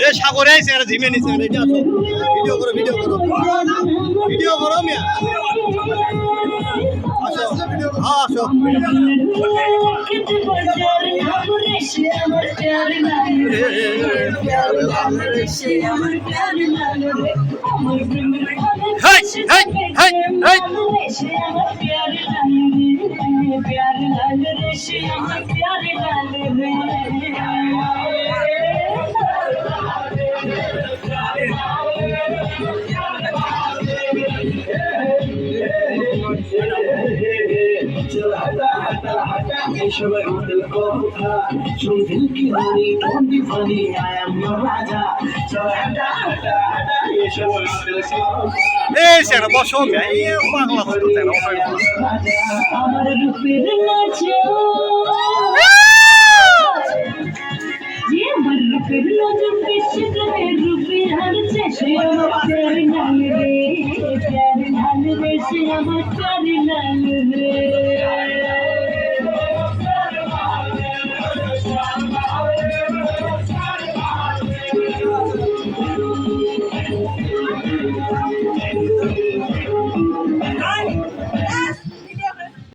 এ সাগরে আইছে আর ঝিমে নিছে আর এটা আসো ভিডিও করো ভিডিও করো ভিডিও করো মিয়া আসো হ্যাঁ আসো হেই, হেই, হেই, হেই। সবাই হোটেল কথা শুনছেন কি জানি don't be funny I am your Raja চল হাঁটা হাঁটা হাঁটা এসব হোটেল কথা এই সেটা বসো এই পাগলা হইতো তেরা আমার রূপের নাচো যে আমার রূপের নাচো বিশ্বকাপের রূপে হারছে Yaşıyor bakların halleri, yaşarın halvesine bakların halleri.